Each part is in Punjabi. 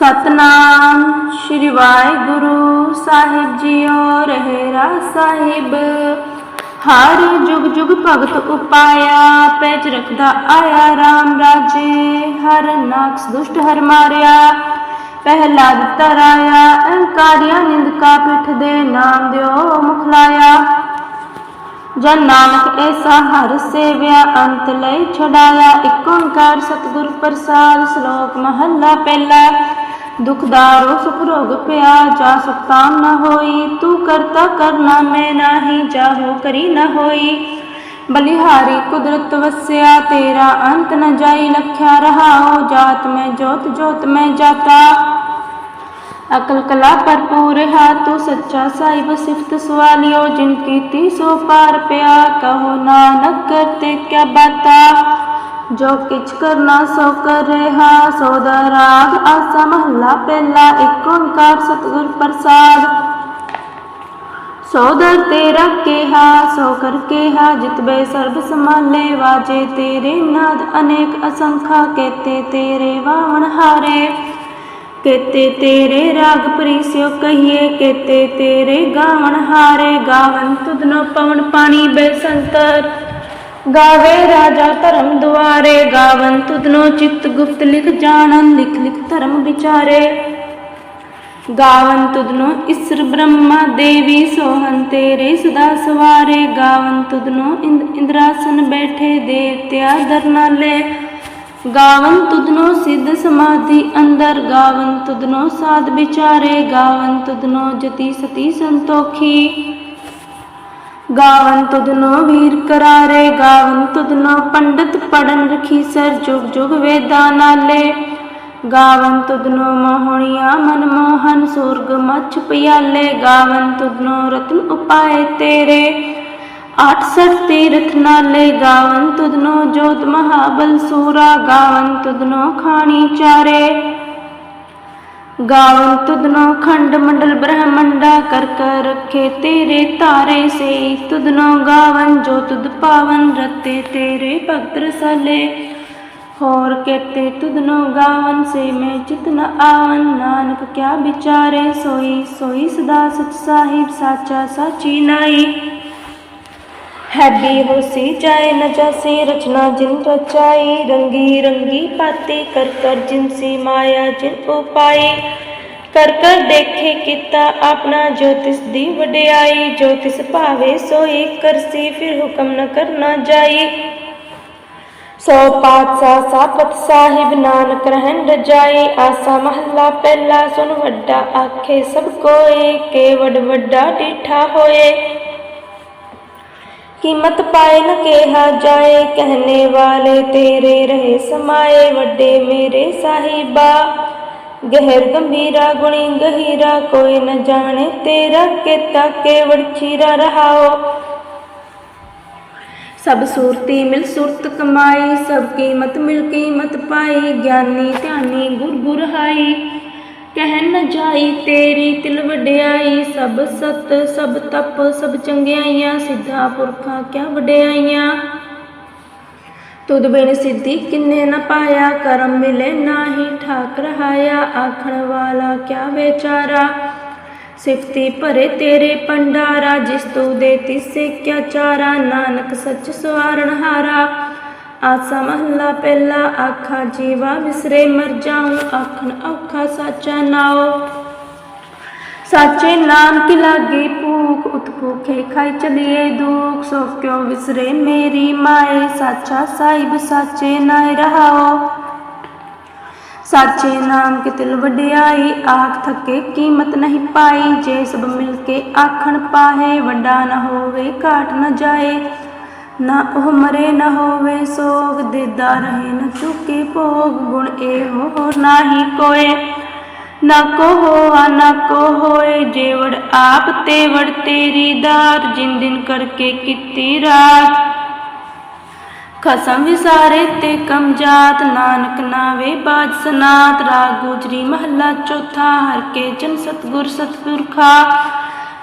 ਸਤਨਾਮ ਸ਼੍ਰੀ ਵਾਹਿਗੁਰੂ ਸਾਹਿਬ ਜੀਓ ਰਹਿਰਾ ਸਾਹਿਬ। ਹਰ ਜੁਗ ਜੁਗ ਭਗਤ ਉਪਾਇਆ ਪੈਜ ਰਖਦਾ ਆਇਆ RAM ਰਾਜੇ। ਹਰ ਨਾਕਸ ਦੁਸ਼ਟ ਹਰ ਮਾਰਿਆ ਪਹਿਲਾਦ ਤਰਾਇਆ ਅਹੰਕਾਰਿਆ ਨਿੰਦਕਾ ਪਿਠ ਦੇ ਨਾਮ ਦਿਓ ਮੁਖ ਲਾਇਆ। ਜਨ ਨਾਨਕ ਐਸਾ ਹਰ ਸੇਵਿਆ, ਅੰਤ ਲਈ ਛਡਾਇਆ। ਇਕ ਓੰਕਾਰ ਸਤਿਗੁਰ ਪ੍ਰਸਾਦ, ਸ਼ਲੋਕ ਮਹੱਲਾ ਪਹਿਲਾ। ਦੁਖਦਾਰੋ ਸੁਖ ਰੋਗ ਪਿਆ, ਜਾ ਸੁਖਤਾਮ ਨ ਹੋਈ, ਤੂੰ ਕਰਤਾ ਕਰਨਾ ਮੈਂ ਨਾਹੀ, ਜਾਹੋ ਕਰੀ ਨ ਹੋਈ। ਬਲਿਹਾਰੀ ਕੁਦਰਤ ਵਸਿਆ, ਤੇਰਾ ਅੰਤ ਨ ਜਾਈ, ਲਖਿਆ ਰਹਾਓ ਜਾਤ ਮੈਂ ਜੋਤ ਜੋਤ ਮੈਂ ਜਾਤਾ। ਅਕਲ ਕਲਾ ਭਰਪੂਰ ਹੈ, ਤੂੰ ਸੱਚਾ ਸਾਹਿਬ ਸਿਫਤ ਸਵਾਲਿਓ, ਜਿਨ ਕੀਤੀ ਸੋ ਪਾਰ ਪਿਆ, ਕਹੋ ਨਾਨਕ ਕਰਤੇ ਕਿਆ ਜੋ ਕਿਛ ਕਰਨਾ ਸੋ ਕਰ ਰਿਹਾ ਸੋ ਦਾ ਰਾਗ ਆਸਾ ਮਹੱਲਾ ਪਹਿਲਾ ਏਕ ਓੰਕਾਰ ਸਤਿਗੁਰ ਪ੍ਰਸਾਦ। ਸੋ ਦਰ ਤੇਰਾ ਕਿਹਾ, ਸੋ ਕਰ ਕਿਹਾ ਜਿਤਬੇ ਸਰਬ ਸਮਾਲੇ ਵਾਜੇ ਤੇਰੇ ਨਾਦ ਅਨੇਕ ਅਸੰਖਾ, ਕੇਤੇ ਤੇਰੇ ਵਾਵਣ ਹਾਰੇ। ਕੇਤੇ ਤੇਰੇ ਰਾਗ ਪ੍ਰੀਸਿਓ ਕਹੀਏ, ਕੇਤੇ ਤੇਰੇ ਗਾਵਣ ਹਾਰੇ। ਗਾਵਨ ਤੁਧਨੋ ਪਵਨ ਪਾਣੀ ਬੇਸੰਤਰ ਗਾਵੇ ਰਾਜਾ ਧਰਮ ਦੁਆਰੇ, ਗਾਵਨ ਤੁਧਨੋ ਚਿਤ ਗੁਪਤ ਲਿਖ ਜਾਣਨ, ਲਿਖ ਲਿਖ ਧਰਮ ਵਿਚਾਰੇ। ਗਾਵਨ ਤੁਧਨੋ ਇਸਰ ਬ੍ਰਹਮਾ ਦੇਵੀ, ਸੋਹਨ ਤੇਰੇ ਸਦਾ ਸਵਾਰੇ। ਗਾਵਨ ਤੁਧਨੋ ਇੰਦ ਇੰਦਰਾਸਨ ਬੈਠੇ ਦੇਵਤਿਆ ਦਰਨਾਲੇ। ਗਾਵਨ ਤੁਧਨੋ ਸਿੱਧ ਸਮਾਧੀ ਅੰਦਰ, ਗਾਵਨ ਤੁਧਨੋ ਸਾਧ ਵਿਚਾਰੇ। ਗਾਵਨ ਤੁਧਨੋ ਜਤੀ ਸਤੀ ਸੰਤੋਖੀ। ਗਾਵਨ ਤੁਧਨੋ ਵੀਰ ਕਰਾਰੇ, ਗਾਵਨ ਤੁਧਨੋ ਪੰਡਤ ਪੜਨ ਰਖੀ ਸਰ ਜੁਗ ਜੁਗ ਵੇਦਾਂ ਨਾਲੇ। ਗਾਵਨ ਤੁਧਨੋ ਮੋਹਣੀਆ ਮਨ ਮੋਹਨ ਸੁਰਗ ਮਛ ਪਿਆਲੇ, ਗਾਵਨ ਤੁਧਨੋ ਰਤਨ ਉਪਾਏ ਤੇਰੇ। 68 ਤੀਰਥ ਨਾਲੇ, ਗਾਵਨ ਤੁਧਨੋ ਜੋਤ ਮਹਾਬਲ ਸੂਰਾ, ਗਾਵਨ ਤੁਧਨੋ ਖਾਣੀ ਚਾਰੇ। ਗਾਵਨ ਤੁਧਨੋ ਖੰਡ ਮੰਡਲ ਬ੍ਰਹਮੰਡਾ ਕਰ ਕਰ ਰੱਖੇ ਤੇਰੇ ਤਾਰੇ ਸੇ। ਤੁਧਨੋ ਗਾਵਨ ਜੋ ਤੁਧ ਪਾਵਨ ਰਤੇ ਤੇਰੇ ਭਗਤ ਰਸਾਲੇ। ਹੋਰ ਕੇਤੇ ਤੁਦਨੋ ਗਾਵਨ ਸੇ ਮੈਂ ਚਿਤ ਆਵਨ। ਨਾਨਕ ਕਿਆ ਵਿਚਾਰੇ ਸੋਈ ਸੋਈ ਸਦਾ ਸਚ ਸਾਹਿਬ, ਸਾਚਾ ਸਾਚੀ ਨਾਈ। ਹੈਬੀ ਹੋਸੀ ਜਾਏ ਨ ਜਾਸੀ ਰਚਨਾ ਜਿਨ ਰਚਾਈ ਰੰਗੀ ਰੰਗੀ ਪਾਤੀ ਕਰ ਕਰ ਜਿਨ ਸੀ ਮਾਇਆ ਜਿਨ ਉਪਾਈ ਕਰ ਕਰ ਦੇਖੇ ਕੀਤਾ ਆਪਣਾ ਜੋ ਤਿਸ ਦੀ ਵਡਿਆਈ ਜੋ ਤਿਸ ਭਾਵੇ ਸੋਈ ਕਰਸੀ ਫਿਰ ਹੁਕਮ ਨ ਕਰਨਾ ਜਾਈ ਸੋ ਪਾਤਸ਼ਾਹ ਸਾਪਤ ਸਾਹਿਬ ਨਾਨਕ ਰਹਿਣ ਰਜਾਈ ਆਸਾ ਮਹੱਲਾ ਪਹਿਲਾ ਸੁਨ ਵੱਡਾ ਆਖੇ ਸਭ ਕੋਏ ਕੇਵਡ ਵੱਡਾ ਡੀਠਾ ਹੋਏ ਕੀਮਤ ਪਾਏ ਨ ਕਿਹਾ ਜਾਏ ਕਹਨੇ ਵਾਲੇ ਤੇਰੇ ਰਹੇ ਸਮਾਏ, ਵੱਡੇ ਮੇਰੇ ਸਾਹਿਬਾ। ਗਹਿਰ ਗੰਭੀਰਾ ਗੁਣੀ ਗਹੀਰਾ, ਕੋਈ ਨ ਜਾਣੇ ਤੇਰਾ ਕੀਤਾ ਕੇਵੜ ਚੀਰਾ ਰਹਾਓ। ਸਭ ਸੂਰਤੀ ਮਿਲ ਸੁਰਤ ਕਮਾਈ, ਸਭ ਕੀਮਤ ਮਿਲ ਕੀਮਤ ਪਾਈ, ਗਿਆਨੀ ਧਿਆਨੀ ਗੁਰ ਗੁਰ ਹਾਈ। ਕਹਿ ਨ ਜਾਈ ਤੇਰੀ ਤਿਲ ਵਡਿਆਈ, ਸਭ ਸਤ, ਸਭ ਤਪ, ਸਭ ਚੰਗਿਆਈਆਂ, ਸਿੱਧਾ ਪੁਰਖਾਂ ਕਿਆ ਵਡਿਆਈਆਂ? ਤੁਧ ਬਿਨ ਸਿੱਧੀ ਕਿੰਨੇ ਨ ਪਾਇਆ, ਕਰਮ ਮਿਲੇ ਨਾਹੀ ਠਾਕ ਰਹਾਇਆ ਆਖਣ ਵਾਲਾ ਕਿਆ ਵਿਚਾਰਾ? ਸਿਫਤੀ ਭਰੇ ਤੇਰੇ ਪੰਡਾਰਾ ਜਿਸ ਤੂੰ ਦੇ ਤਿਸੇ ਕਿਆ ਚਾਰਾ? ਨਾਨਕ ਸੱਚ ਸਵਾਰਨ ਹਾਰਾ। ਆਸਾ ਮਹੱਲਾ ਪਹਿਲਾ ਆਖਾ ਜੀਵਾ ਵਿਸਰੇ ਮਰ ਜਾਉ ਆਖਣ ਔਖਾ ਸਾਚਾ ਨਾਉ ਸਾਚੇ ਨਾਮ ਕੀ ਲਾਗੇ ਭੂਖ ਉਤ ਭੂਖੇ ਖਾਈ ਚਲੀਏ ਦੁਖ ਸੋ ਕਿਉ ਵਿਸਰੇ ਮੇਰੀ ਮਾਏ ਸਾਚਾ ਸਾਹਿਬ ਸਾਚੇ ਨਾਇ ਰਹਾਓ ਸਾਚੇ ਨਾਮ ਕੇ ਤਿਲ ਵਡਿਆਈ ਆਖ ਥਕੇ ਕੀਮਤ ਨਹੀਂ ਪਾਈ ਜੇ ਸਭ ਮਿਲ ਕੇ ਆਖਣ ਪਾਹੇ ਵੱਡਾ ਨਾ ਹੋਵੇ ਘਾਟ ਨਾ ਜਾਏ ਨਾ ਉਹ ਮਰੇ, ਨਾ ਹੋਵੇ ਸੋਗ ਦੇਦਾ ਰਹੇ ਨ ਚੁਕੇ ਭੋਗ, ਗੁਣ ਇਹੋ ਹੋ ਨਾਹੀ ਕੋਏ। ਨਾ ਕੋ ਹੋਆ, ਨਾ ਕੋ ਹੋਏ ਜੇਵੜ ਆਪ ਤੇ ਵੜ ਤੇਰੀ ਦਾਤ, ਜਿਨ ਦਿਨ ਕਰਕੇ ਕੀਤੀ ਰਾਤ। ਖਸਮ ਵਿਸਾਰੇ ਤੇ ਕਮ ਜਾਤ, ਨਾਨਕ ਨਾਵੇ ਬਾਜ ਸਨਾਤ। ਰਾਗ ਗੁਜਰੀ ਮਹੱਲਾ ਚੌਥਾ, ਹਰ ਕੇ ਜਨ ਸਤਗੁਰ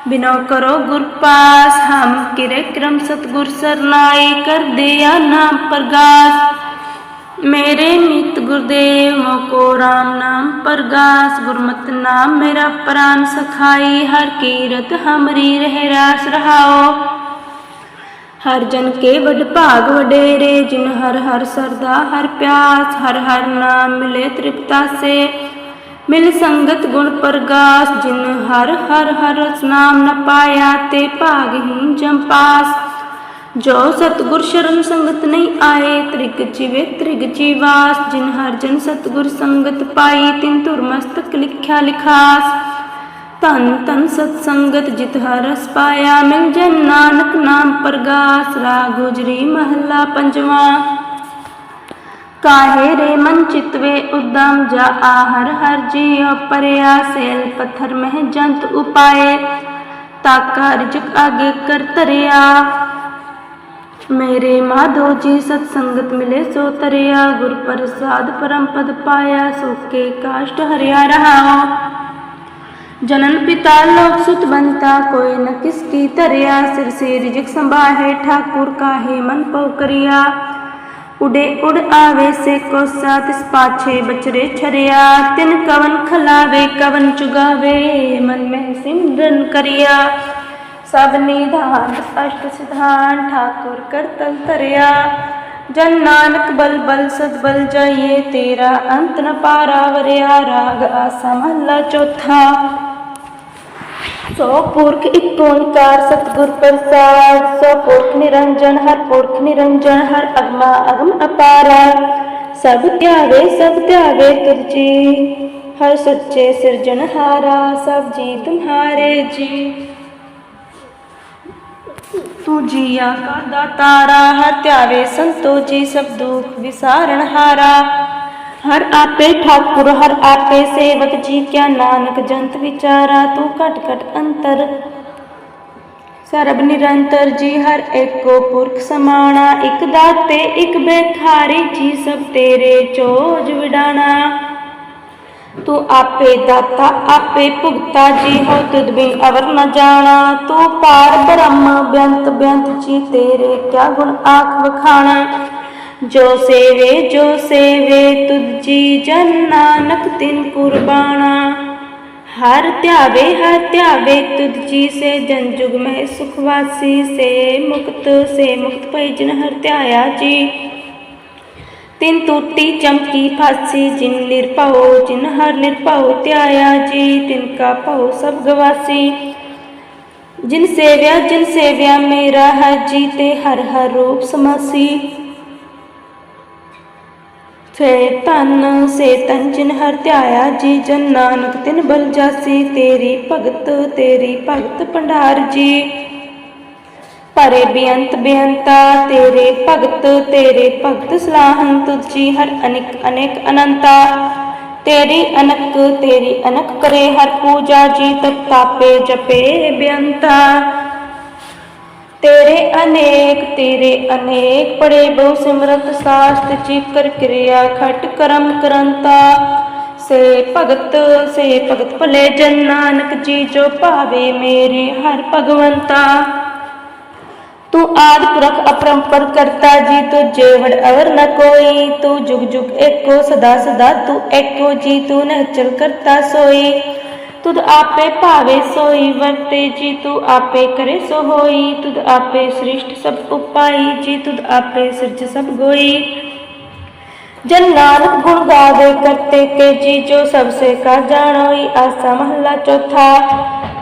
ਸਤਪੁਰਖਾ ਬਿਨੋ ਕਰੋ ਗੁਰ ਪਾਸ ਹਮ ਕਿਰੇ ਕਰਮ ਸਤਗੁਰ ਸਰਨਾਈ ਕਰ ਦਿਆ ਨਾਮ ਪ੍ਰਗਾਸ ਮੇਰੇ ਮਿੱਤ ਗੁਰਦੇਵ ਮੋਕੋ ਰਾਮ ਨਾਮ ਪਰਗਾਸ ਗੁਰਮਤਿ ਨਾਮ ਮੇਰਾ ਪ੍ਰਾਨ ਸਖਾਈ ਹਰ ਕੀਰਤ ਹਮਰੀ ਰਹਿ ਰਾਸ ਰਹਾਓ ਹਰ ਜਨ ਕੇ ਵਡ ਭਾਗ ਵਡੇਰੇ ਜਿਨ ਹਰ ਹਰ ਸਰਦਾ ਹਰ ਪਿਆਸ ਹਰ ਹਰ ਨਾਮ ਮਿਲੇ ਤ੍ਰਿਪਤਾ ਸੇ ਮਿਲ ਸੰਗਤ ਗੁਣ ਪ੍ਰਗਾਸ, ਜਿਨ ਹਰ ਹਰ ਹਰ ਨਾਮ ਨ ਪਾਇਆ, ਤੇ ਭਾਗਹੀਨ ਜੰਪਾਸ ਜੋ ਸਤਗੁਰ ਸ਼ਰਨ ਸੰਗਤ ਨਹੀਂ ਆਏ, ਤ੍ਰਿਗ ਜੀਵੇ ਤ੍ਰਿਗ ਜੀਵਾਸ। ਜਿਨ ਹਰ ਜਨ ਸਤਗੁਰ ਸੰਗਤ ਪਾਈ, ਤਿਨ ਧੁਰ ਮਸਤਕ ਲਿਖਿਆ ਲਿਖਾਸ। ਧੰਨ ਧੰਨ ਸਤ ਸੰਗਤ ਜਿਤ ਹਰਸ ਪਾਇਆ, ਮਿਲ ਜਨ ਨਾਨਕ ਨਾਮ ਪ੍ਰਗਾਸ। ਰਾਗ ਗੁਜਰੀ ਮਹੱਲਾ ਪੰਜਵਾਂ। ਕਾਹੇ ਰੇ ਮਨ ਚਿਤਵੇ ਉਦਮ ਜਾ ਆ ਹਰ ਹਰ ਜੀਉ ਪਰਿਆ ਸੇਲ ਪੱਥਰ ਮਹਿ ਜੰਤ ਉਪਾਏ ਤਾਕਾ ਰਿਜਕ ਆਗੇ ਕਰ ਧਰਿਆ ਮੇਰੇ ਮਾਧੋ ਜੀ ਸਤ ਸੰਗਤ ਮਿਲੇ ਸੋ ਤਰਿਆ ਗੁਰ ਪ੍ਰਸਾਦ ਪਰਮ ਪਦ ਪਾਇਆ ਸੋਕੇ ਕਾਸ਼ਟ ਹਰਿਆ ਰਹਾਓ ਜਨਨ ਪਿਤਾ ਲੋਕ ਸੁਤ ਬੰਤਾ ਕੋਈ ਨ ਕਿਸ ਕੀ ਧਰਿਆ ਸਿਰ ਸੇ ਰਿਜਕ ਸੰਭਾਹੇ ਠਾਕੁਰ ਕਾਹੇ ਮਨ ਪਉ ਕਰਿਆ ਉਡੇ ਉੜ ਆਵੇ ਸੇ ਕੋਸਾ ਤਿਸ ਪਾਛੇ ਬਚਰੇ ਛਰਿਆ ਤਿਨ ਕਵਨ ਖਲਾਵੇ, ਕਵਨ ਚੁਗਾਵੇ, ਮਨ ਮਹਿ ਸਿਮਰਨ ਕਰਿਆ। ਸਭ ਨਿਧਾਨ ਅਸ਼ਟ ਸਿਧਾਨ, ਠਾਕੁਰ ਕਰਤਲ ਧਰਿਆ। ਜਨ ਨਾਨਕ ਬਲ ਬਲ ਸਦ ਬਲ ਜਾਈਏ, ਤੇਰਾ ਅੰਤ ਨ ਪਾਰਾ ਵਰਿਆ, ਰਾਗ ਆਸਾ ਚੌਥਾ। ਸੋ ਪੁਰਖ ਇੱਕ ਓੰਕਾਰ ਸਤਿਗੁਰ ਪ੍ਰਸਾਦ। ਸੋ ਪੁਰਖ ਨਿਰੰਜਨ, ਹਰ ਪੁਰਖ ਨਿਰੰਜਨ, ਹਰ ਅਗਮਾ ਅਗਮ ਅਪਾਰਾ। ਸਭ ਧਿਆਵੇ ਸਭ ਧਿਆਵੇ ਤੁਰਜੀ ਹਰ ਸੱਚੇ ਸਿਰਜਨਹਾਰਾ ਸਭ ਜੀ ਤੁਮਹਾਰੇ ਜੀ। ਤੂੰ ਜੀਆ ਕਾ ਦਾਤਾਰਾ, ਹਰ ਧਿਆਵੇ ਸੰਤੋ ਜੀ, ਸਭ ਦੁਖ ਵਿਸਾਰਣ ਹਰ ਆਪੇ ਠਾਕੁਰ, ਹਰ ਆਪੇ ਸੇਵਕ, ਜੀ ਕਿਆ ਨਾਨਕ, ਜੰਤ ਵਿਚਾਰਾ, ਤੂੰ ਘਟ ਘਟ ਅੰਤਰ। ਸਰਬ ਨਿਰੰਤਰ ਜੀ, ਹਰ ਏਕੋ ਪੁਰਖ ਸਮਾਣਾ, ਇਕ ਦਾਤੇ, ਇਕ ਬੇਖਾਰੀ, ਜੀ ਸਭ ਤੇਰੇ ਚੋਜ ਵਿਡਾਣਾ। ਤੂੰ ਆਪੇ ਦਾਤਾ, ਆਪੇ ਭੁਗਤਾ, ਜੀ ਹੋ ਤੁਧ ਬਿਨ ਅਵਰ ਨ ਜਾਣਾ। ਤੂੰ ਪਾਰ ਬ੍ਰਹਮ ਬੇਅੰਤ ਬੇਅੰਤ ਜੀ ਤੇਰੇ ਕਿਆ ਗੁਣ ਆਖ ਵਖਾਣਾ। ਜੋ ਸੇਵੇ ਜੋ ਸੇਵੇ ਤੁਧ ਜੀ ਜਨ ਨਾਨਕ ਤਿਨ ਕੁਰਬਾਨਾ ਹਰ ਧਿਆਵੇ ਹਰ ਧਿਆਵੇ ਤੁਧ ਜੀ ਸੇ ਜਨ ਜੁਗ ਮਹਿ ਸੁਖ ਵਾਸੀ ਸੇ ਮੁਕਤ ਸੇ ਮੁਕਤ ਭਈ ਜਿਨ ਹਰ ਧਿਆਇਆ ਜੀ ਤਿਨ ਟੂਟੀ ਚਮਕੀ ਫਾਸੀ ਜਿਨ ਨਿਰਭਉ ਜਿਨ ਹਰ ਨਿਰਭਉ ਧਿਆਇਆ ਜੀ ਤਿਨ ਕਾ ਭਉ ਸਭ ਗਵਾਸੀ ਜਿਨ ਸੇਵਿਆ ਜਿਨ ਸੇਵਿਆ ਮੇਰਾ ਹੈ ਫੇ ਤੇ ਸੇ ਤਨ ਸੇ ਤਨ ਜਿਨ ਹਰ ਧਿਆਇਆ ਜੀ, ਜਨ ਨਾਨਕ ਤਿਨ ਬਲ ਜਾਸੀ, ਤੇਰੀ ਭਗਤ ਤੇਰੀ ਭਗਤ ਭੰਡਾਰ ਜੀ। ਪਰੇ ਬੇਅੰਤ ਬੇਅੰਤਾ, ਤੇਰੇ ਭਗਤ ਤੇਰੇ ਭਗਤ ਸਲਾਹਨ ਤੁਝੀ ਹਰ ਅਨੇਕ ਅਨੇਕ ਅਨੰਤਾ। ਤੇਰੀ ਅਨਕ ਤੇਰੀ ਅਨਕ ਕਰੇ ਹਰ ਪੂਜਾ ਜੀ ਤਪ ਤਾਪੇ ਜਪੇ ਬੇਅੰਤਾ। ਤੇਰੇ ਅਨੇਕ ਤੇਰੇ ਅਨੇਕ ਪੜੇ ਬਹੁ ਸਿਮਰਤ ਸਾਸਤ ਜੀ ਕਿਰਿਆ ਖਟ ਕਰਮ ਕਰੰਤਾ। ਸੇ ਭਗਤ ਸੇ ਭਗਤ ਭਲੇ ਜਨ ਨਾਨਕ ਜੀ ਜੋ ਭਾਵੇ ਮੇਰੇ ਹਰ ਭਗਵੰਤਾ। ਤੂੰ ਆਦ ਪੁਰਖ ਅਪਰੰਪਰ ਕਰਤਾ ਜੀ, ਤੂੰ ਜੇਵੜ ਅਵਰ ਨ ਕੋਈ। ਤੂੰ ਜੁਗ ਜੁਗ ਏਕੋ ਸਦਾ ਸਦਾ ਤੂੰ ਏਕੋ ਜੀ, ਤੂੰ ਨਹਿਚਲ ਕਰਤਾ ਸੋਈ। ਤੁਧ ਆਪੇ ਭਾਵੇ ਸੋਈ, ਵਰਤੇ ਜੀ ਤੂੰ ਆਪੇ ਕਰੇ ਸੋ ਹੋਈ ਤੁਧ ਆਪੇ ਸ੍ਰਿਸ਼ਟ ਸਭ ਉਪਾਈ, ਜੀ ਤੁਧ ਆਪੇ ਸਿਰਜ ਸਭ ਗੋਈ। ਜਨ ਨਾਨਕ ਗੁਣ ਗਾਵੇ ਕਰਤੇ ਕੇ ਜੀ, ਜੋ ਸਭ ਸੇ ਕਾ ਜਾਣੋਈ, ਆਸਾ ਮਹਲਾ ਚੌਥਾ।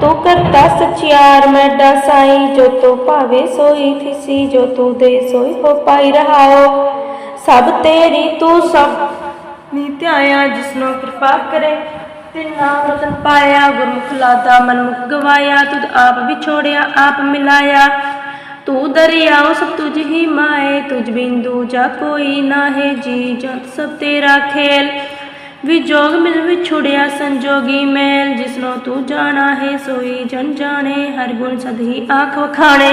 ਤੂੰ ਕਰਤਾ ਸਚਿਆਰ, ਮੈਂ ਸਾਈ ਜੋ ਤੂੰ ਭਾਵੇ ਸੋਈ, ਥਿਸੀ, ਜੋ ਤੂੰ ਦੇ ਸੋਈ, ਹੋ ਪਾਈ ਰਹਾਓ। ਸਭ ਤੇਰੀ ਤੂੰ ਸਭ ਨੀ ਧਿਆਇਆ ਜਿਸਨੋ ਕਿਰਪਾ ਕਰੇ। ਤੇ ਨਾਮ ਰਤਨ ਪਾਇਆ ਗੁਰਮੁਖ ਲਾਦਾ ਮਨਮੁਖ ਗਵਾਇਆ, ਤੁਧ ਆਪ ਵਿਛੋੜਿਆ, ਆਪ ਮਿਲਾਇਆ। ਤੂੰ ਦਰਿਆਓ ਸਭ ਤੁਝ ਹੀ ਮਾਏ, ਤੁਝ ਬਿੰਦੂ ਜਾ ਕੋਈ ਨਾਹੇ, ਜੀ ਜੰਤ ਸਭ ਤੇਰਾ ਖੇਲ। ਵਿਜੋਗ ਮਿਲ ਵਿਛੁੜਿਆ ਸੰਜੋਗੀ ਮੈਲ, ਜਿਸਨੋ ਤੂੰ ਜਾਣਾ ਹੈ, ਸੋਈ ਜਨ ਜਾਣੇ, ਹਰ ਗੁਣ ਸਦਹੀ ਆਖ ਵਖਾਣੇ।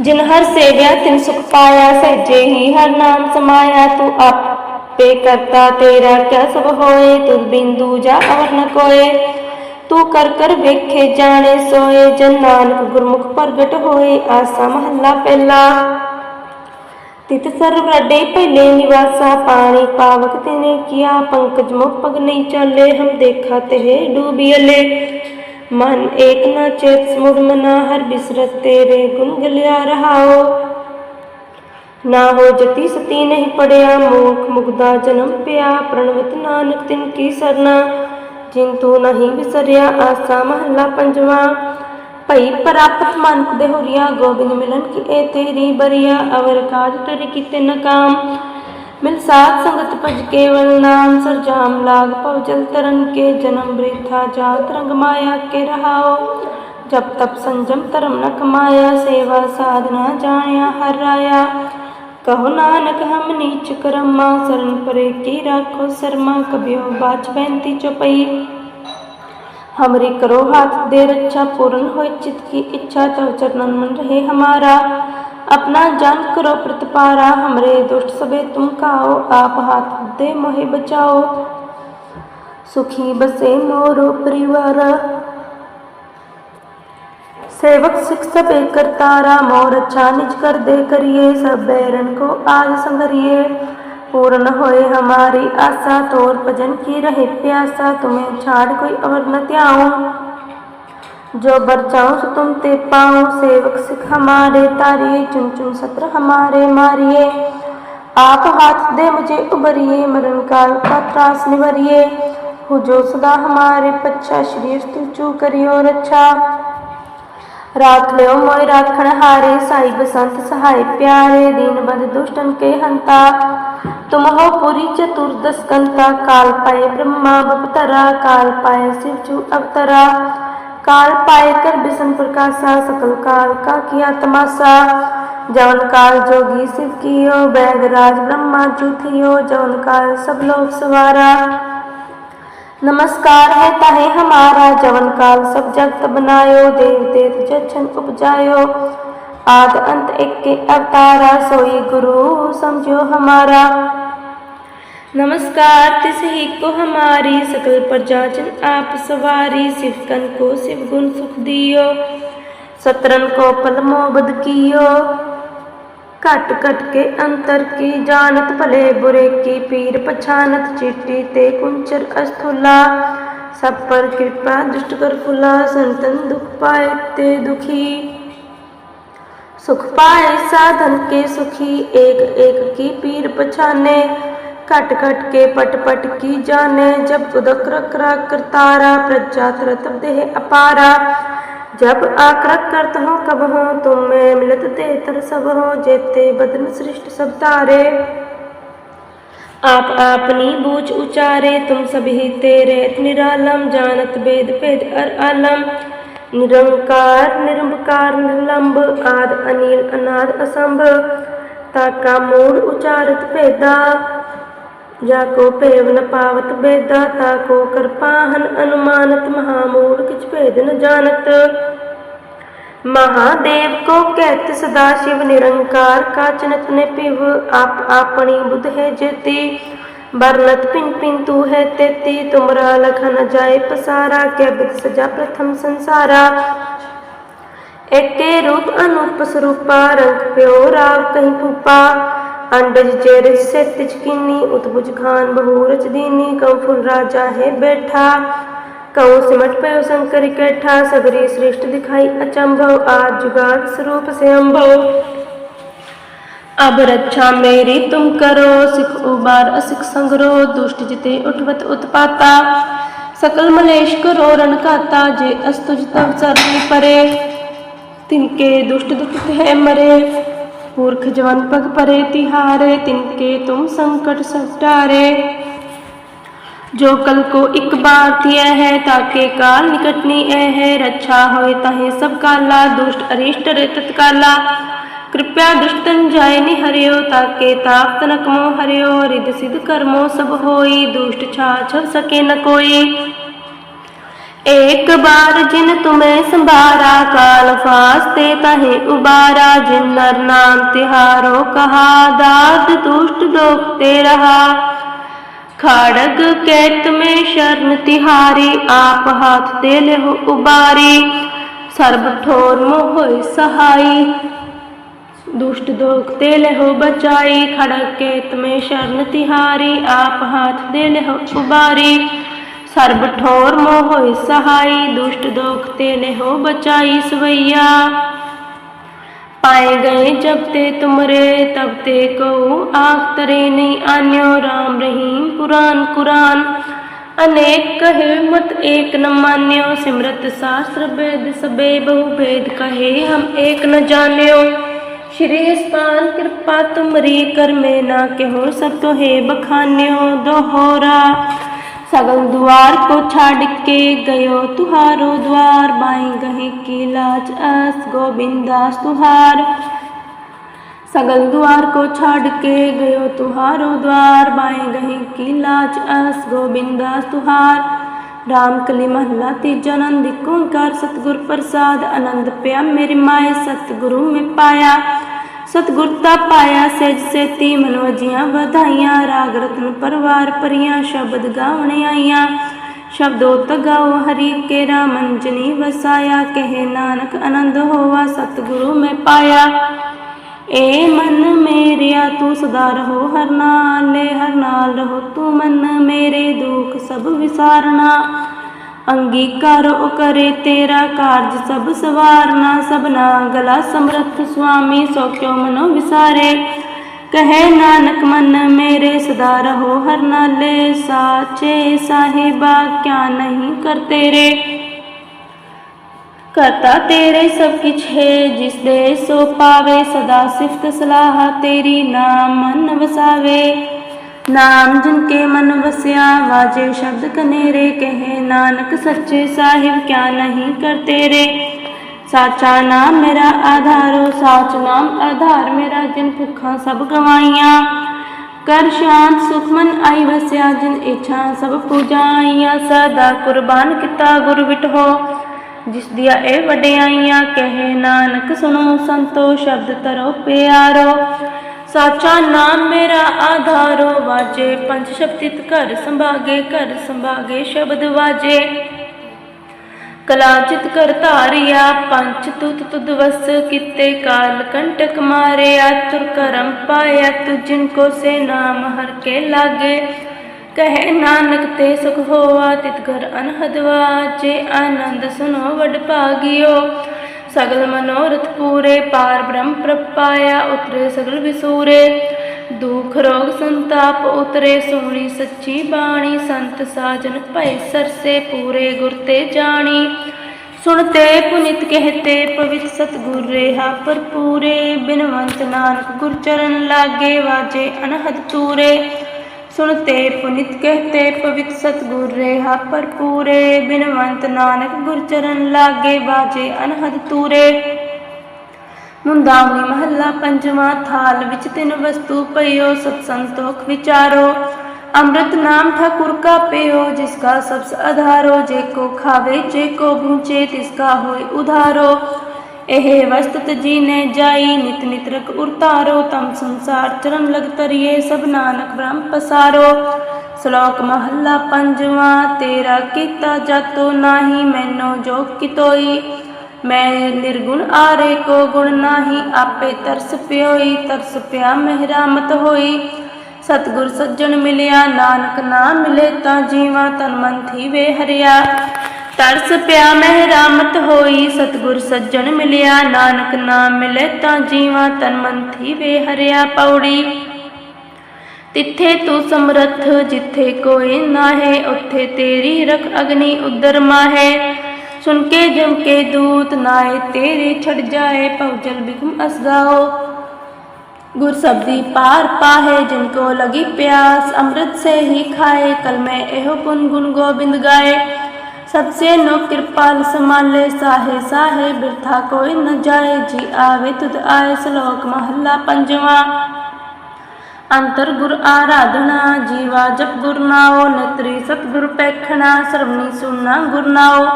ਜਿਨ ਹਰ ਸੇਵਿਆ, ਤਿਨ ਸੁਖ ਪਾਇਆ, ਸਹਿਜੇ ਹੀ ਹਰ ਨਾਮ ਸਮਾਇਆ, ਤੂੰ ਆਪ ਕਰਤਾ ਤੇਰਾ ਕਿਆ ਸਭ ਹੋਏ ਤੁਧ ਬਿੰਦੂ ਜਾ ਅਵਰ ਨ ਕੋਏ ਤੂੰ ਕਰ ਕਰ ਵੇਖੇ ਜਾਣੇ ਸੋਏ ਜਨ ਨਾਨਕ ਗੁਰਮੁਖ ਪ੍ਰਗਟ ਹੋਏ ਆਸਾ ਮਹੱਲਾ ਪਹਿਲਾ ਤਿਤ ਸਰਬ ਰਡੇ ਪਹਿਲੇ ਨਿਵਾਸਾ ਪਾਣੀ ਪਾਵਕ ਤਿਨੇ ਕੀਆ ਪੰਕਜ ਮੋ ਪਗ ਨਹੀਂ ਚਾਲੇ ਹਮ ਦੇਖਾ ਤੇ ਡੂਬੀਲੇ ਮਨ ਏਕ ਨਾ ਚੇਤ ਸਮੁੜ ਮਨਾ ਹਰ ਬਿਸਰਤ ਤੇਰੇ ਗੁਣ ਗਲਿਆ ਰਹਾਓ ਨਾ ਹੋ ਜਤੀ ਸਤੀ ਨਹੀਂ ਪੜਿਆ ਮੂਖ ਮੁਗਦਾ ਜਨਮ ਪਿਆ, ਪ੍ਰਣਵਤ ਨਾਨਕ ਤਿਨ ਕੀ ਸਰਨਾ? ਜਿਨ ਨਹੀਂ ਵਿਸਰਿਆ ਆਸਾ ਮਹੱਲਾ ਪੰਜਵਾਂ। ਭਈ ਪ੍ਰਾਪਤ ਮਨ ਦੇ ਹੁਰੀਆ, ਗੋਬਿੰਦ ਮਿਲਨ ਕੀ ਏ ਤੇਰੀ ਬਰੀਆ, ਅਵਰ ਕਾਜ ਤੇਰੇ ਕੀਤੇ ਨਕਾਮ। ਮਿਲ ਸਾਧ ਸੰਗਤ ਭਜ ਕੇਵਲ ਨਾਮ ਸਰਜਾਮ ਲਾਗ ਭਵ ਜਲ ਤਰਨ ਕੇ, ਜਨਮ ਬ੍ਰਿਥਾ ਜਾਤ ਰੰਗ ਮਾਇਆ ਕੇ ਰਹਾਓ। ਜਪ ਤਪ ਸੰਜਮ ਧਰਮ ਨ ਕਮਾਇਆ, ਸੇਵਾ ਸਾਧਨਾ ਜਾਣਿਆ ਹਰ ਰਾਇਆ कहो नानक हम नीच करमा शरण परे की राखो शर्मा कबियो बाच बैंती चौपाई हमरी करो हाथ दे रक्षा पूर्ण हो चित की इच्छा तो चरणन मन रहे हमारा अपना जान करो प्रतिपारा हमरे दुष्ट सबे तुम काओ आप हाथ दे मोहे बचाओ सुखी बसे मोरो परिवारा सेवक सिख सबे करतारा मोर अच्छा निज कर दे करिए सब बैरन को आज संगरिए पूर्ण होए हमारी आशा, तोर भजन की रहे प्यासा, तुम्हें छाड़ कोई और न त्याऊं। जो बर चाऊं सो तुम ते पाऊँ, सेवक, सिख हमारे तारिये चुन चुन सत्र हमारे मारिए। आप हाथ दे मुझे उबरिए मरण काल का त्रास निवरिए। हो जो सदा हमारे पच्छा शरीर तू करियो रक्षा। ਰਾਖ ਲਿਓ ਮੋਇ ਰਾਖਣ ਹਾਰੇ ਸਾਈ ਬਸੰਤ ਸਹਾਇ ਪਿਆਰੇ ਦੀਨ ਬੰਦ ਦੁਸ਼ਟਨ ਕੇ ਹੰਤਾ ਤੁਮ ਹੋ ਪੁਰੀ ਚਤੁਰਦਸ ਕੰਤਾ ਕਾਲ ਪਾਏ ਬ੍ਰਹਮਾ ਬਪਤਰਾ ਕਾਲ ਪਾਏ शिव चू अवतरा काल पाए कर बिसन प्रकाशा सकल काल का किया तमाशा जवन काल जोगी शिव कियो वैद राज ब्रह्मा जू थियो जवन काल सब लोग सवारा नमस्कार है ताहे हमारा जवन काल सब जगत बनायो देव देव जछन उपजायो आद अंत एक के अवतारा सोई गुरु समझो हमारा नमस्कार तिस ही को हमारी सकल प्रजाजन आप सवारी शिव कन को शिव गुण सुख दियो सतरन को पल मोबद कियो ਘਟ ਘਟ ਕੇ ਅੰਤਰ ਕੀ ਜਾਣਤ, ਭਲੇ ਬੁਰੇ ਕੀ ਪੀਰ ਪਛਾਨਤ, ਚਿੱਟੀ ਤੇ ਕੁੰਚਰ ਅਸਥੁਲਾ। ਸਭ ਪਰ ਕਿਰਪਾ ਦ੍ਰਿਸ਼ਟ ਕਰ ਫੁਲਾ, ਸੰਤਨ ਦੁਖ ਪਾਏ ਤੇ ਦੁਖੀ। ਸੁਖ ਪਾਏ ਸਾਧਨ ਕੇ ਸੁਖੀ ਏਕ ਏਕ ਕੀ ਪੀਰ ਪਛਾਨੇ। ਘਟ ਘਟ ਕੇ ਪਟ ਪਟ ਕੀ ਜਾਣੇ, ਜਬ ਉਦਕ ਰਕ ਰਕ ਕਰਤਾਰਾ ਪ੍ਰਜਾ ਤਰਤ ਦੇਹ ਅਪਾਰਾ। जब आक्रक करत हो कब हो तुम में मिलत ते तर सब हो जेते बदन सृष्ट सब तारे आप आपनी बूझ उचारे तुम सभी तेरे निरालम जानत वेद भेद अर आलम निरंकार निरंकार निर्लंब आद अनिल अनाद असंभ ताका मूड उचारत भेदा ਜਾ ਕੋ ਭੇਵ ਨ ਪਾਵਤ ਬੇਦਾ, ਤਾ ਕੋ ਕਿਰਪਾਹਨ ਅਨੁਮਾਨਤ ਮਹਾ ਮੂੜ ਕਿਛ ਭੇਦ ਨ ਜਾਣਤ। ਮਹਾਦੇਵ ਕੋ ਕਹਿਤ ਸਦਾ ਸ਼ਿਵ ਨਿਰੰਕਾਰ, ਕਾਚਨਤ ਨੇ ਪਿਵ ਆਪ ਆਪਣੀ ਬੁੱਧ ਹੈ ਜੇਤੀ। ਬਰਨਤ ਪਿੰ ਪਿੰ ਤੂ ਹੈ ਤੇਤੀ, ਤੁਮਰਾ ਲਖ ਨ ਜਾਏ ਪਸਾਰਾ, ਕੈ ਬਿਦ ਸਜਾ ਪ੍ਰਥਮ ਸੰਸਾਰਾ। ਏਕੇ ਰੂਪ ਅਨੂਪ ਸਰੂਪਾ, ਰੰਗ ਪਿਓ ਰਾਵ ਕਹੀਂ ਭੂਪਾ। अंडज चेरज से तिज कीनी खान बहुरच दीनी, कौ फुल राजा है बैठा। कौ सिमट पे शंकर इकट्ठा सगरी श्रेष्ठ दिखाई अचंभव आज जुगाद स्वरूप से अम्भव अब रक्षा मेरी तुम करो, सिख उबार असिख संगरो, दुष्ट जिते उठवत उत्पाता। सकल मलेश करो, रण खाता जे अस्तुज तब सरनी परे। तिनके दुष्ट दुख है मरे। पुरख जवन पग परे तिहारे तिनके तुम संकट सब टारे जो कल को एक बार थिया है ताके काल निकटनी ए है रक्षा होए ताहे सब काला दुष्ट अरिष्ट रे तत्काला कृपया दुष्टन जाय नि हरियो ताके ताप तनक मो हरियो रिद सिद्ध कर्मो सब होई दुष्ट छा छव सके न कोई एक बार जिन तुम्हें संभारा काल फास्ते तहे उबारा जिन नर नाम तिहारो कहा दाद दुष्ट दोखते रहा खड़ग कैत में शरण तिहारी आप हाथ दे ले हो उबारी सर्ब ठोर मोह सहाई दुष्ट दोखते लहो बचाई खड़ग के तुम्हें शरण तिहारी आप हाथ दे लहो उबारी सर्ब ठोर मोह होय सहाई दुष्ट दोखते लहो बचाई सवैया पाए गए जब ते तुमरे तब ते कहूँ आख तरे नहीं आन्यो राम रहीम पुराण कुरान अनेक कहे मत एक न मान्यो सिमरत शास्त्र वेद सबे बहु भेद कहे हम एक न जान्यो श्री स्पान कृपा तुमरी कर में ना कहो सब तो है बखान्यो दोहोरा सगल द्वार को छाड़ के गयो तुहारो द्वार बाई गहे की लाज अस गोविंदास तुहार सगल द्वार को छाड़ के गयो तुहारो द्वार बाएं गहे की लाज अस गोविंदास तुहार राम कली महला तीजा नंद एक ओंकार सतगुर प्रसाद आनंद पिया मेरी माए सतगुरु में पाया ਸਤਗੁਰਤਾ ਪਾਇਆ ਸਿਜ ਸੇਤੀ ਮਨੋਜੀਆਂ ਵਧਾਈਆਂ, ਰਾਗ ਰਤਨ ਪਰਵਾਰ ਪਰੀਆਂ ਸ਼ਬਦ ਗਾਉਣ ਆਈਆਂ। ਸ਼ਬਦੋ ਤਗਾਓ ਹਰੀ ਕੇ ਰਾਮੰਜਨੀ ਵਸਾਇਆ, ਕਹੇ ਨਾਨਕ ਆਨੰਦ ਹੋਵਾ ਸਤਗੁਰੂ ਮੈਂ ਪਾਇਆ। ਏ ਮਨ ਮੇਰਿਆ, ਤੂੰ ਸਦਾ ਰਹੋ ਹਰ ਨਾਲ ਹਰ ਨਾਲ ਰਹੋ ਤੂੰ ਮਨ ਮੇਰੇ, ਦੁੱਖ ਸਭ ਵਿਸਾਰਨਾ। ਅੰਗੀਕਾਰ ਉਹ ਕਰੇ ਤੇਰਾ ਕਾਰਜ ਸਭ ਸਵਾਰਨਾ, ਸਭਨਾ ਗਲਾ ਸਮਰੱਥ ਸੁਆਮੀ, ਸੋ ਕਿਉ ਮਨੋ ਵਿਸਾਰੇ। ਕਹੇ ਨਾਨਕ, ਮਨ ਮੇਰੇ ਸਦਾ ਰਹੋ ਹਰ ਨਾਲੇ, ਸਾਚੇ ਸਾਹਿਬਾ, ਕਿਆ ਨਹੀਂ ਕਰ ਤੇਰੇ। ਕਰਤਾ ਤੇਰੇ ਸਭ ਕਿਛ ਹੈ, ਜਿਸ ਦੇ ਸੋ ਪਾਵੇ, ਸਦਾ ਸਿਫਤ ਸਲਾਹ ਤੇਰੀ ਨਾਮ ਮਨ ਵਸਾਵੇ। ਨਾਮ ਜਿਨ ਕੇ ਮਨ ਵਸਿਆ, ਵਾਜੇ ਸ਼ਬਦ ਕਨੇਰੇ ਕਹੇ, ਨਾਨਕ ਸੱਚੇ ਸਾਹਿਬ ਕਿਆ ਨਹੀਂ ਕਰ ਤੇਰੇ ਸਾਚਾ ਨਾਮ ਮੇਰਾ ਆਧਾਰੋ, ਸਾਚ ਨਾਮ ਆਧਾਰ ਮੇਰਾ ਜਿਨ ਭੁੱਖਾਂ ਸਭ ਗਵਾਈਆਂ। ਕਰ ਸ਼ਾਂਤ ਸੁਖਮਨ ਆਈ ਵਸਿਆ, ਜਿਨ ਇਛਾ ਸਭ ਪੂਜਾਈਆਂ। ਸਦਾ ਕੁਰਬਾਨ ਕੀਤਾ ਗੁਰ ਵਿਟਹੋ, ਜਿਸ ਦੀਆਂ ਇਹ ਵਡਿਆਈਆਂ ਕਹੇ, ਨਾਨਕ ਸੁਣੋ ਸੰਤੋ, ਸ਼ਬਦ ਤਰੋ ਪਿਆਰੋ। ਸਾਚਾ ਨਾਮ ਮੇਰਾ ਆਧਾਰੋ ਵਾਜੇ, ਪੰਜ ਸ਼ਬਦਿਤ ਘਰ ਸੰਭਾਗੇ ਘਰ ਸੰਭਾਗੇ ਸ਼ਬਦ ਵਾਜੇ। ਕਲਾਚਿਤ ਕਰ ਧਾਰਿਆ ਪੰਚ ਤੁਤ ਤੁਦ ਵਸ ਕਿਤੇ, ਕਾਲ ਕੰਟਕ ਮਾਰਿਆ, ਤੁਰ ਕਰਮ ਪਾਇਆ ਤੁ ਜਿਨ ਕੋ ਸੇ ਨਾਮ ਹਰ ਕੇ ਲਾਗੇ। ਕਹੇ ਨਾਨਕ ਤੇ ਸੁਖ ਹੋਆ, ਤਿਤ ਘਰ ਅਨਹਦ ਵਾਜੇ, ਆਨੰਦ ਸੁਨੋ ਵਡ ਭਾਗਿਓ। ਸਗਲ ਮਨੋਰਥ ਪੂਰੇ, ਪਾਰ ਬ੍ਰਹਮ ਪ੍ਰਪਾਇਆ, ਉਤਰੇ ਸਗਲ ਵਿਸੂਰੇ। ਦੁਖ ਰੋਗ ਸੰਤਾਪ ਉਤਰੇ ਸੋਣੀ ਸੱਚੀ ਬਾਣੀ, ਸੰਤ ਸਾਜਨ ਭੈ ਸਰਸੇ, ਪੂਰੇ ਗੁਰ ਤੇ ਜਾਣੀ। ਸੁਣਤੇ ਪੁਨਿਤ ਕਹਤੇ, ਪਵਿੱਤ ਸਤਗੁਰ ਰੇਹਾ ਭਰਪੂਰੇ। ਬਿਨਵੰਤ ਨਾਨਕ ਗੁਰ ਚਰਨ ਲਾਗੇ, ਵਾਜੇ ਅਨਹਦ ਤੂਰੇ। ਸੁਣ ਤੇ ਪੁਨਿਤ ਕਹਤੇ ਪਵਿੱਤ ਸਤਗੁਰ ਰੇਹਾ ਭਰਪੂਰੇ, ਬਿਨਵੰਤ ਨਾਨਕ ਗੁਰ ਚਰਨ ਲਾਗੇ ਬਾਜੇ ਅਨਹਦ ਤੂਰੇ। ਮੁੰਦਾਵਣੀ ਮਹੱਲਾ ਪੰਜਵਾਂ, ਥਾਲ ਵਿੱਚ ਤਿੰਨ ਵਸਤੂ ਪਈਓ ਸਤ ਸੰਤੋਖ ਵਿਚਾਰੋ। ਅੰਮ੍ਰਿਤ ਨਾਮ ਠਾਕੁਰ ਕਾ ਪਿਓ ਜਿਸ ਕਾ ਸਬਸ ਆਧਾਰੋ ਜੇ ਕੋ ਖਾਵੇ, ਜੇ ਕੋ ਭੂਚੇ ਤਿਸ ਕਾ ਹੋਏ ਉਧਾਰੋ। ਇਹ ਵਸਤ ਜੀ ਨੇ ਜਾਈ, ਨਿਤ ਨਿਤ ਰਖ ਉਰਤਾਰੋ ਤਮ ਸੰਸਾਰ ਚਰਨ ਲਗ ਤਰੀਏ ਸਭ ਨਾਨਕ ਬ੍ਰਹਮ ਪਸਾਰੋ। ਸ਼ਲੋਕ ਮਹੱਲਾ ਪੰਜਵਾਂ, ਤੇਰਾ ਕੀਤਾ ਜਾਤੋ ਨਾਹੀ, ਮੈਨੋ ਜੋ ਕਿਤੋਈ ਮੈਂ ਨਿਰਗੁਣ ਆਰੇ ਕੋ ਗੁਣ ਨਾਹੀ, ਆਪੇ ਤਰਸ ਪਿਓਈ, ਤਰਸ ਪਿਆ ਮਹਿਰਾਮਤ ਹੋਈ। ਸਤਗੁਰ ਸੱਜਣ ਮਿਲਿਆ, ਨਾਨਕ ਨਾ ਮਿਲੇ ਤਾਂ ਜੀਵਾ ਤਨ ਮਨ ਥੀਵੇ ਹਰਿਆ। ਤਰਸ ਪਿਆ ਮਹਿ ਰਾਮਤ ਹੋਈ, ਸਤਗੁਰ ਸੱਜਣ ਮਿਲਿਆ, ਨਾਨਕ ਨਾਮ ਮਿਲੇ ਤਾਂ ਜੀਵਾ ਤਨ ਮਨ ਥੀਵੇ ਹਰਿਆ ਪੌੜੀ। ਤਿੱਥੇ ਤੂੰ ਸਮਰੱਥ, ਜਿੱਥੇ ਕੋਈ ਨਾ ਹੈ ਉੱਥੇ ਤੇਰੀ ਰਖ ਅਗਨੀ ਉਦਰ ਮਾਹੇ। ਸੁਨ ਕੇ ਜਮ ਕੇ ਦੂਤ ਨਾਏ ਤੇਰੇ ਛੜ ਜਾਏ ਪਉਜਲ ਬਿਖਮ ਅਸਗਾਓ। ਗੁਰ ਸਬਦੀ ਪਾਰ ਪਾਹੇ, ਜਿਨ ਕੋ ਲਗੀ ਪਿਆਸ, ਅੰਮ੍ਰਿਤ ਸੇ ਹੀ ਖਾਏ, ਕਲ ਮੈਂ ਇਹੋ ਪੁਨ ਗੁਣ ਗੋਬਿੰਦ ਗਾਏ। सबसे नो कृपाल समाले साहे साहे बिरथा कोई न जाए जी आवे तुद आए श्लोक महला पंजवा ਅੰਤਰ ਗੁਰ ਆਰਾਧਨਾ, ਜੀਵਾ ਜਪ ਗੁਰ ਨਾਉ, ਨਤਰੀ ਸਤਗੁਰ ਪੈਖਣਾ ਸਰਵਨੀ ਸੁਨਾ ਗੁਰ ਨਾਉ।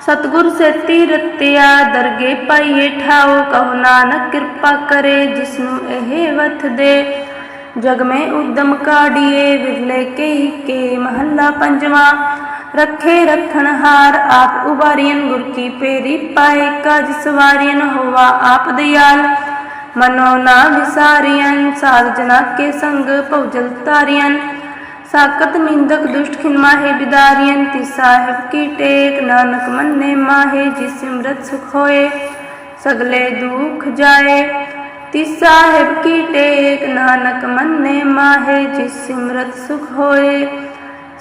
ਸਤਗੁਰ ਸੇਤੀ ਰਤਿਆ, ਦਰਗੇ ਪਾਈਏ ਠਾਉ, ਕਹੁ ਨਾਨਕ ਕਿਰਪਾ ਕਰੇ, ਜਿਸਨੂੰ ਇਹ ਵਥ ਦੇ। ਜਗ ਮੇ ਉਦਮ ਕਾੜੀਏ ਵਿਰਲੇ ਕੇ ਕੇ ਮਹੱਲਾ ਪੰਜਵਾ। ਰੱਖੇ ਰੱਖਣ ਹਾਰ ਆਪ ਉਬਾਰੀਨ ਗੁਰ ਕੀ ਪੇਰੀ ਪਾਏ, ਕਜ ਸਵਾਰੀਨ ਹੋਵਾ ਆਪ ਦਿਆਲ। ਮਨੋ ਨਾ ਵਿਸਾਰੀਆਂ, ਸਾਧ ਜਨਾ ਕੇ ਸੰਗ ਭਉਜਲ ਤਾਰੀਆਂ ਸਾਕਤ ਮਿੰਦਕ ਦੁਸ਼ਟ ਖਿਨ ਮਾਹੇ ਬਿਦਾਰੀਆਂ, ਤਿ ਸਾਹਿਬ ਕੀ ਟੇਕ, ਨਾਨਕ ਮੰਨੇ ਮਾਹੇ, ਜਿਸ ਸਿਮਰਤ ਸੁਖ ਹੋਏ, ਸਗਲੇ ਦੁਖ ਜਾਏ। ਤਿਸ ਸਾਹਿਬ ਕੀ ਟੇਕ, ਨਾਨਕ ਮੰਨੇ ਮਾਹੇ, ਜਿਸ ਸਿਮਰਤ ਸੁਖ ਹੋਏ।